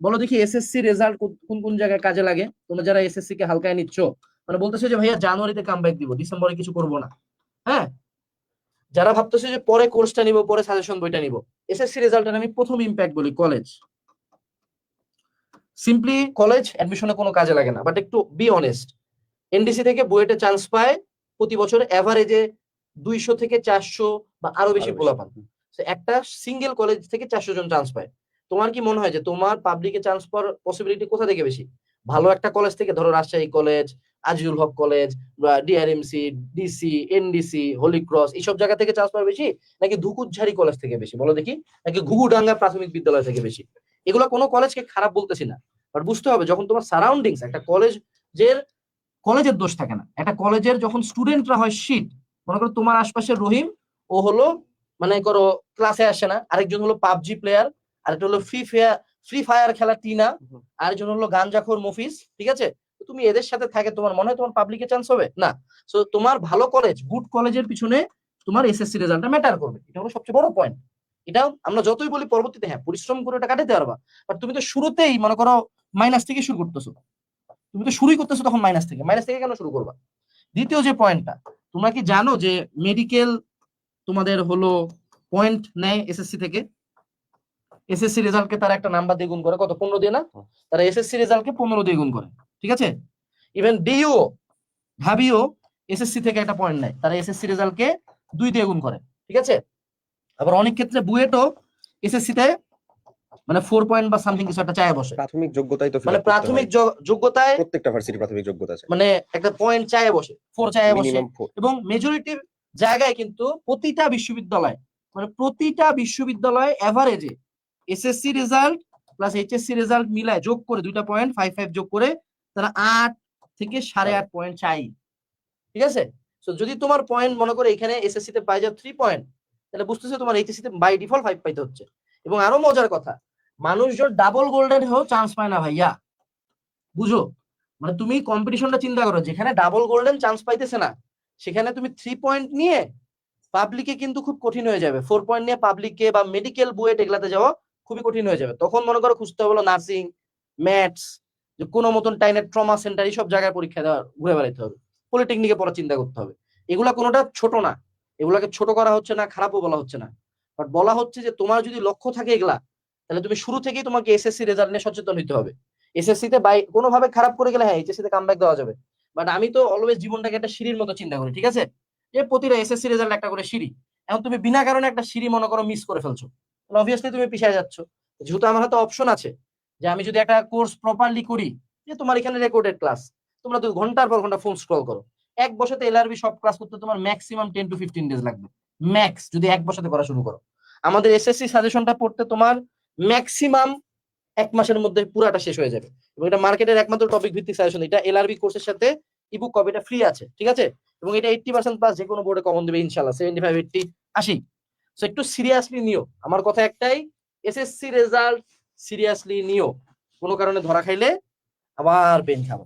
বলো দেখি SSC result কোন কোন জায়গায় কাজে লাগে? তোমরা যারা এসএসসি কে হালকায় নিচ্ছ মানে বলতেছে যে ভাইয়া জানুয়ারিতে কামব্যাক দিব ডিসেম্বরে কিছু করব না। হ্যাঁ? যারা ভাবতেছে যে পরে কোর্সটা নিব পরে সাজেশন বইটা নিব এসএসসি রেজাল্টের আমি প্রথম ইম্প্যাক্ট বলি কলেজ সিম্পলি কলেজ অ্যাডমিশনে কোনো কাজে লাগে না বাট একটু বি অনেস্ট এনডিসি থেকে বুয়েটে চান্স পায় প্রতি বছর অ্যাভারেজে দুইশো থেকে চারশো বা আরও বেশি পোলা পান একটা সিঙ্গেল কলেজ থেকে চারশো জন চান্স পায়। তোমার কি মনে হয় যে তোমার পাবলিকে চান্স পাওয়ার পসিবিলিটি কোথা থেকে বেশি? ভালো একটা কলেজ থেকে, ধরো রাজশাহী কলেজ আজিজুল হক কলেজ বা DRMC DC NDC Holy Cross এইসব জায়গা থেকে চান্স পাওয়া বেশি? নাকি ধুকুরঝাড়ি কলেজ থেকে বেশি? বলো দেখি। নাকি ঘুঘুডাঙ্গা প্রাথমিক বিদ্যালয় থেকে বেশি? এগুলো কোনো কলেজকে খারাপ বলতেছি না। বাট বুঝতে হবে, যখন তোমার সারাউন্ডিংস একটা কলেজের কলেজের দোষ থাকে না। একটা কলেজের যখন স্টুডেন্টরা হয় শীত মনে করো তোমার আশপাশের রহিম, ও হলো মানে করো ক্লাসে আসে না। আরেকজন হলো পাবজি প্লেয়ার আরেকটা হলো ফ্রি ফায়ার ফ্রি ফায়ার খেলা টিনা। হুম। আরেকজন হলো গাঞ্জাখোর মফিস ঠিক আছে? তুমি এদের সাথে থাকে তোমার মনে হয় তোমার পাবলিকে চান্স হবে? না। সো তোমার ভালো কলেজ গুড কলেজের পিছনে তোমার এসএসসি রেজাল্টটা ম্যাটার করবে। এটা হলো সবচেয়ে বড় পয়েন্ট এটা আমরা যতই বলি পরবর্তীতে হ্যাঁ পরিশ্রম করে এটা কাটাতে পারবা। বাট তুমি তো শুরুতেই মনে করো মাইনাস থেকে শুরু করতেছো। তুমি তো শুরুই করতেছো তখন মাইনাস থেকে। মাইনাস থেকে কেন শুরু করবা? দ্বিতীয় যে পয়েন্টটা তোমরা কি জানো যে মেডিকেল তোমাদের হলো পয়েন্ট নেয় এসএসসি থেকে? এসএসসি রেজাল্টকে তারা একটা নাম্বার দিয়ে গুণ করে কত পনেরো দিয়ে না। তারা এসএসসি রেজাল্টকে পনেরো দিয়ে গুণ করে ঠিক আছে? ইভেন ডিইও ভাবিও এসএসসি থেকে একটা পয়েন্ট নেয় তারা এসএসসি রেজাল্টকে দুই দিয়ে গুণ করে ঠিক আছে? আবার অনেক ক্ষেত্রে বুয়েটও এসএসসি তে মানে ফোর পয়েন্ট বা সামথিং কিছু একটা চায় বসে। প্রাথমিক যোগ্যতাই তো মানে। প্রাথমিক যোগ্যতায় প্রত্যেকটা ভার্সিটি প্রাথমিক যোগ্যতা আছে। মানে একটা পয়েন্ট চায় বসে ফোর চায় বসে। এবং মেজরিটির জায়গায় কিন্তু প্রতিটা বিশ্ববিদ্যালয় মানে প্রতিটা বিশ্ববিদ্যালয় এভারেজে SSC result plus HSC result মিলায় যোগ করে দুইটা পয়েন্ট ফাইভ ফাইভ যোগ করে তারা আট থেকে সাড়ে আট পয়েন্ট চাই। ঠিক আছে? তো যদি তোমার পয়েন্ট মনে করে এখানে এসএসসি তে পাই যাও থ্রি পয়েন্ট তাহলে বুঝতেছো তোমার এইচএসসি তে বাই ডিফল্ট ফাইভ পাইতে হচ্ছে। এবং আরও মজার কথা, মানুষজন ডাবল গোল্ডেন হয়েও চান্স পায় না ভাইয়া। বুঝো? মানে তুমি কম্পিটিশনটা চিন্তা করো, যেখানে ডাবল গোল্ডেন চান্স পাইতেছে না, সেখানে তুমি থ্রি পয়েন্ট নিয়ে পাবলিকে কিন্তু খুব কঠিন হয়ে যাবে। ফোর পয়েন্ট নিয়ে পাবলিকে বা মেডিকেল বুয়েট এগুলাতে যাওয়া খুবই কঠিন হয়ে যাবে। তখন মনে করো খুঁজতে হবে নার্সিং ম্যাথস যে কোনো মতন টাইনের ট্রমা সেন্টার এইসব জায়গায় পরীক্ষা দেওয়া, ঘুরে বেড়াতে হবে। পলিটেকনিকে পড়ার চিন্তা করতে হবে। এগুলা কোনোটা ছোট না। এগুলাকে ছোট করা হচ্ছে না, খারাপও বলা হচ্ছে না। বাট বলা হচ্ছে যে তোমার যদি লক্ষ্য থাকে এগুলা, তাহলে তুমি শুরু থেকেই তোমাকে এসএসসি রেজাল্ট নিয়ে সচেতন হতে হবে। এসএসসি তে বাই কোনোভাবে খারাপ করে গেলে হ্যাঁ এইচএসসি তে কামব্যাক দেওয়া যাবে। বাট আমি তো অলওয়েজ জীবনটাকে একটা সিঁড়ির মতো চিন্তা করি, ঠিক আছে? যে প্রতিটা এসএসসি রেজাল্ট একটা করে সিঁড়ি। এখন তুমি বিনা কারণে একটা সিঁড়ি মনে করো মিস করে ফেলছো। অবভিয়াসলি তুমি পিছিয়ে যাচ্ছ। যেহেতু আমার হাতে অপশন আছে যে আমি যদি একটা কোর্স প্রপারলি করি, যে তোমার এখানে রেকর্ডেড ক্লাস তোমরা তো ঘণ্টার পর ঘণ্টা ফোন স্ক্রল করো। এক বছরতে এলআরবি সব ক্লাস করতে তোমার maximum ten to fifteen days লাগবে। ম্যাক্স যদি এক বছরতে করা শুরু করো। আমাদের এসএসসি সাজেশনটা পড়তে তোমার ম্যাক্সিমাম এক মাসের মধ্যে পুরাটা শেষ হয়ে যাবে। এবং এটা মার্কেটের একমাত্র টপিক ভিত্তিক সাজেশন এটা এলআরবি কোর্সের সাথে ইবুক কপিটা ফ্রি আছে, ঠিক আছে? এবং এটা এইটটি পার্সেন্ট প্লাস যে কোনো বোর্ডে কমন দেবে ইনশাল্লাহ সেভেন্টি ফাইভ এইটটি আশি। সো একটু সিরিয়াসলি নিও। আমার কথা একটাই এসএসসি রেজাল্ট সিরিয়াসলি নিও। কোনো কারণে ধরা খাইলে আবার পেন খাব।